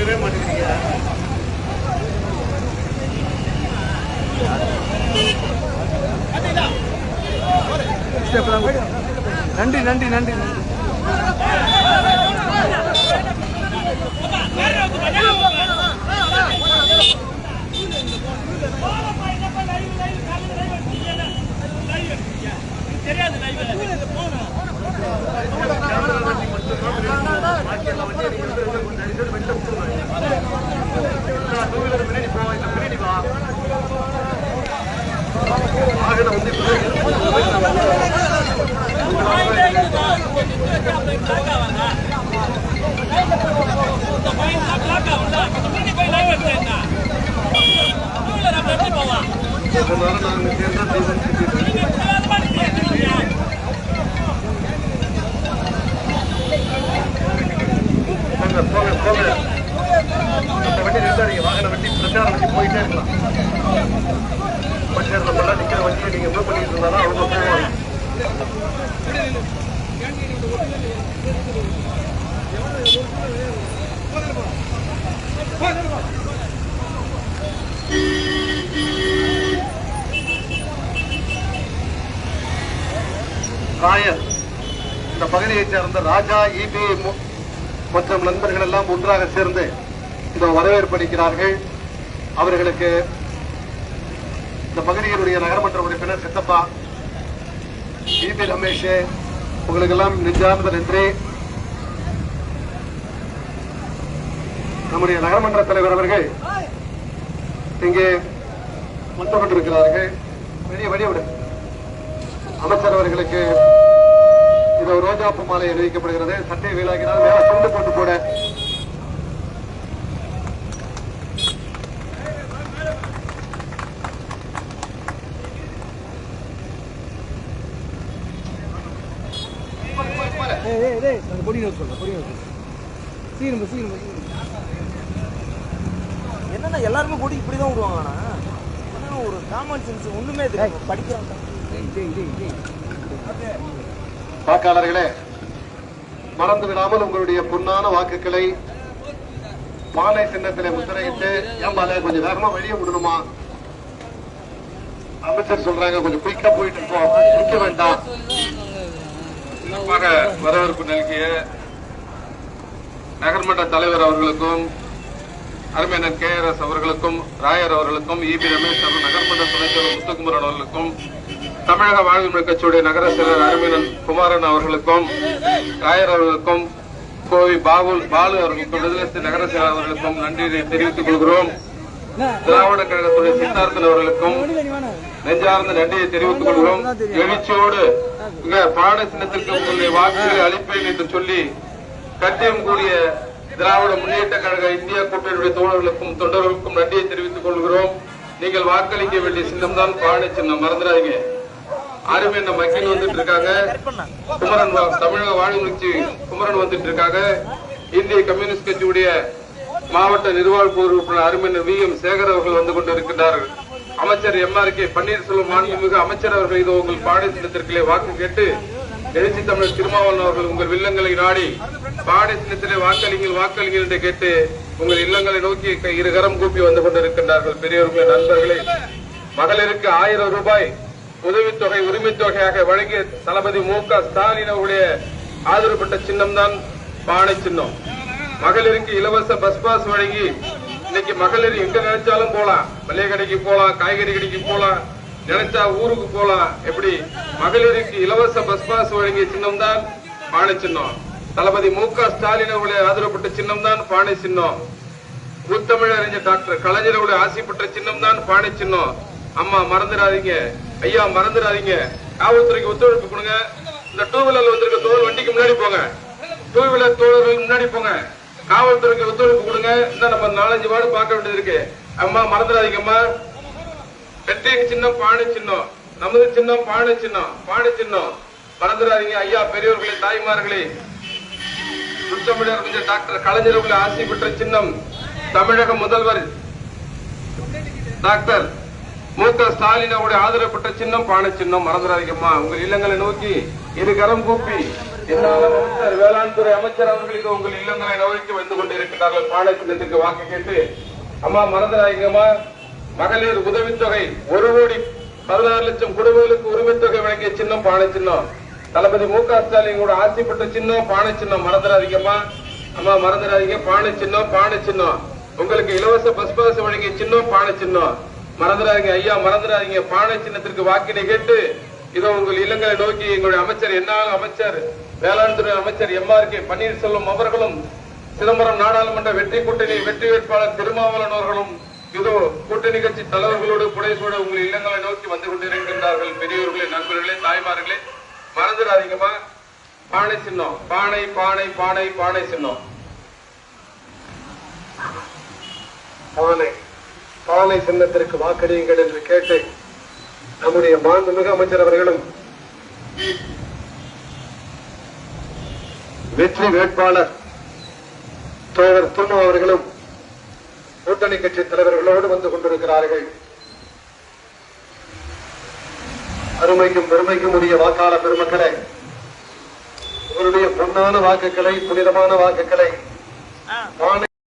பார்க்கவே மாட்டேங்கிறீங்க. நன்றி நன்றி நன்றி நன்றி. வாகனம் வந்து போங்க போங்க. வண்டி நிறுத்தாதீங்க வாகன வண்டி வண்டி போயிட்டே இருக்கலாம் பஞ்சாயத்துல பண்ணா நிக்கிற வண்டியை நீங்க என்ன பண்ணிட்டு இருந்தாலும் அவங்க போவாங்க ராயர் இந்த பகுதியைச் சேர்ந்த ராஜா இபி மற்றும் நண்பர்கள் எல்லாம் ஒன்றாக சேர்ந்து இந்த வரவேற்பளிக்கிறார்கள் அவர்களுக்கு இந்த பகுதியினுடைய நகரமன்ற உறுப்பினர் சித்தப்பா இபி ரமேஷ் உங்களுக்கெல்லாம் நெஞ்சார்ந்த நன்றி. நம்முடைய நகரமன்ற தலைவர் அவர்கள் இங்கே வந்து கொண்டிருக்கிறார்கள் வெளியே வெளியே விடு. அமைச்சர் அவர்களுக்கு இது ஒரு ரோஜாப்பு மாலை அறிவிக்கப்படுகிறது சட்டை வீழாக்கினால் மேல துண்டு போட்டு போட அந்த பொடி நோட் பொடி நோட் என்னன்னா எல்லாருமே கொடி இப்படி தான் விடுவாங்கண்ணா ஒரு காமன் சென்ஸ் ஒண்ணுமே தெரியும் படிக்கிறாங்க வாக்காளர்களே மறந்து விடாமல் உங்களுடைய பொன்னான வாக்குகளை பானை சின்னத்திலே முத்திரையிட்டு ஏம்பாலே கொஞ்சம் வேகமா வெளியே விடணுமா? அமைச்சர் சொல்றாங்க கொஞ்சம் குயிக்கா போயிட்டு இருக்கோம் நிக்க வேண்டாம். சிறப்பாக வரவேற்பு நல்கிய நகர்மன்ற தலைவர் அவர்களுக்கும் அருமையன் கே ஆர் எஸ் அவர்களுக்கும் ராயர் அவர்களுக்கும் இபி ரமேஷ் அவர்கள் நகர்மன்ற துணைத் தலைவர் முத்துக்குமரன் அவர்களுக்கும் தமிழக வாழ்வுரிமை கட்சியுடைய நகர செயலர் அருமையன் குமாரன் அவர்களுக்கும் ராயர் அவர்களுக்கும் கோவி பாபு பாலு அவர்களுக்கும் விடுதலை நகர செயலர் அவர்களுக்கும் நன்றியை தெரிவித்துக் கொள்கிறோம். திராவிட கழகத்துடைய சித்தார்த்தன் அவர்களுக்கும் நெஞ்சார்ந்த நன்றியை தெரிவித்துக் கொள்கிறோம். எழுச்சியோடு இங்க பாட சின்னத்திற்கு உங்களுடைய வாக்குகளை அளிப்பேன் என்று சொல்லி கட்டியம் கூடிய திராவிட முன்னேற்ற கழக இந்தியா கூட்டணியுடைய தோழர்களுக்கும் தொண்டர்களுக்கும் நன்றியை தெரிவித்துக் கொள்கிறோம். நீங்கள் வாக்களிக்க வேண்டிய சின்னம் தான் பாட சின்னம். மறந்துடாதீங்க. அருமை என்ன மக்கள் வந்துட்டு இருக்காங்க குமரன் தமிழக வாழ்வு குமரன் வந்துட்டு இருக்காங்க இந்திய கம்யூனிஸ்ட் கட்சியுடைய மாவட்ட நிர்வாக உறுப்பினர் அருமையர் வி. எம். சேகர் அவர்கள் வந்து கொண்டிருக்கிறார்கள் அமைச்சர் எம். ஆர். கே. பன்னீர்செல்வம் மாண்புமிகு அமைச்சர் அவர்கள் இது உங்கள் பாடை சின்னத்திற்குள்ளே வாக்கு கேட்டு எழுச்சி தமிழர் திருமாவளவன் அவர்கள் உங்கள் வில்லங்களை நாடி பாடை சின்னத்திலே வாக்களிங்கள் வாக்களிங்கள் என்று கேட்டு உங்கள் இல்லங்களை நோக்கி கை- இருகரம் கூப்பி வந்து கொண்டிருக்கின்றார்கள். பெரியவர்களே நண்பர்களே மகளிருக்கு ஆயிரம் ரூபாய் உதவித்தொகை உரிமைத் தொகையாக வழங்கிய தளபதி மு. க. ஸ்டாலின் அவருடைய ஆதரவு பெற்ற சின்னம் தான் பானை சின்னம். மகளிருக்கு இலவச பஸ் பாஸ் வழங்கி இன்னைக்கு மகளிர் எங்க நினைச்சாலும் போலாம். மளிகை கடைக்கு போலாம் காய்கறி கடைக்கு போலாம் நினைச்சா ஊருக்கு போலாம். எப்படி? மகளிருக்கு இலவச பஸ் பாஸ் வழங்கிய சின்னம் தான் பானை சின்னம். தளபதி மு க ஸ்டாலின் அவருடைய ஆதரவுப்பட்ட சின்னம் தான் பானை சின்னம். முத்தமிழ் அறிஞர் டாக்டர் கலைஞர் அவருடைய ஆசைப்பட்ட சின்னம் தான் பானை சின்னம். அம்மா மறந்துடாதீங்க. ஐயா மறந்துடாதீங்க. காவல்துறைக்கு ஒத்துழைப்பு கொடுங்க. இந்த டூ வீலர்ல வந்திருக்க தோல் வண்டிக்கு முன்னாடி போங்க. டூ வீலர் தோழர்கள் முன்னாடி போங்க. காவல்துறைக்கு ஒத்துழைப்பு கொடுங்க. இந்த நம்ம நாலஞ்சு வார்டு பார்க்க வேண்டியது இருக்கு. அம்மா மறந்துடாதீங்கம்மா. அம்மா சின்னம் பானை சின்னம். நமது சின்னம் பானை சின்னம். பானை சின்னம். மறந்துடாதீங்க. ஐயா பெரியவர்களே தாய்மார்களே. முத்தமிழர் டாக்டர் கலைஞர் அவர்களை பெற்ற சின்னம் தமிழக முதல்வர் டாக்டர் மு க ஸ்டாலின் அவருடைய ஆதரவு பெற்ற சின்னம் பானை சின்னம். மறந்துடாதீங்கம்மா. உங்கள் இல்லங்களை நோக்கி இரு கரம் கூப்பி வேளாண் துறை அமைச்சர் அவர்களுக்கு உங்கள் இல்லங்களை நோக்கி வந்து கொண்டிருக்கிறார்கள். பானை சின்னத்துக்கு வாக்கு கேட்டு அம்மா மறந்துடாதீங்கம்மா மகளிர் உதவித்தொகை ஒரு கோடி பதினாறு லட்சம் குடும்பங்களுக்கு உரிமைத்தொகை வழங்கிய சின்னம் பானை சின்னம் தளபதி மு க ஸ்டாலின் கூட ஆசைப்பட்ட சின்னம் பானை சின்னம் மறந்துடாதீங்கம்மா அம்மா மறந்துடாதீங்க. பானை சின்னம் பானை சின்னம் உங்களுக்கு இலவச பஸ் பாஸ் வழங்கிய சின்னம் பானை சின்னம் மறந்துடாதீங்க ஐயா மறந்துடாதீங்க. பானை சின்னத்திற்கு வாக்கினை கேட்டு இதோ உங்கள் இல்லங்களை நோக்கி எங்களுடைய அமைச்சர் என்ன அமைச்சர் வேளாண் துறை அமைச்சர் எம் ஆர் கே பன்னீர்செல்வம் அவர்களும் சிதம்பரம் நாடாளுமன்ற வெற்றி கூட்டணி வெற்றி வேட்பாளர் திருமாவளவன் அவர்களும் இதோ கூட்டணி கட்சி தலைவர்களோடு புடைசூட உங்கள் இல்லங்களை நோக்கி வந்து கொண்டிருக்கின்றார்கள். பெரியவர்களே நண்பர்களே தாய்மார்களே மறந்துடாதீங்கம்மா. பானை சின்னம். பானை பானை பானை பானை சின்னம். பானை பானை சின்னத்திற்கு வாக்களியுங்கள் என்று கேட்டு நம்முடைய மாண்புமிகு அமைச்சர் அவர்களும் வெற்றி வேட்பாளர் தோழர் துண்ணு அவர்களும் கூட்டணி கட்சி தலைவர்களோடு வந்து கொண்டிருக்கிறார்கள். அருமைக்கும் பெருமைக்கும் உரிய வாக்காளர் பெருமக்களே உங்களுடைய பொன்னான வாக்குகளை புனிதமான வாக்குகளை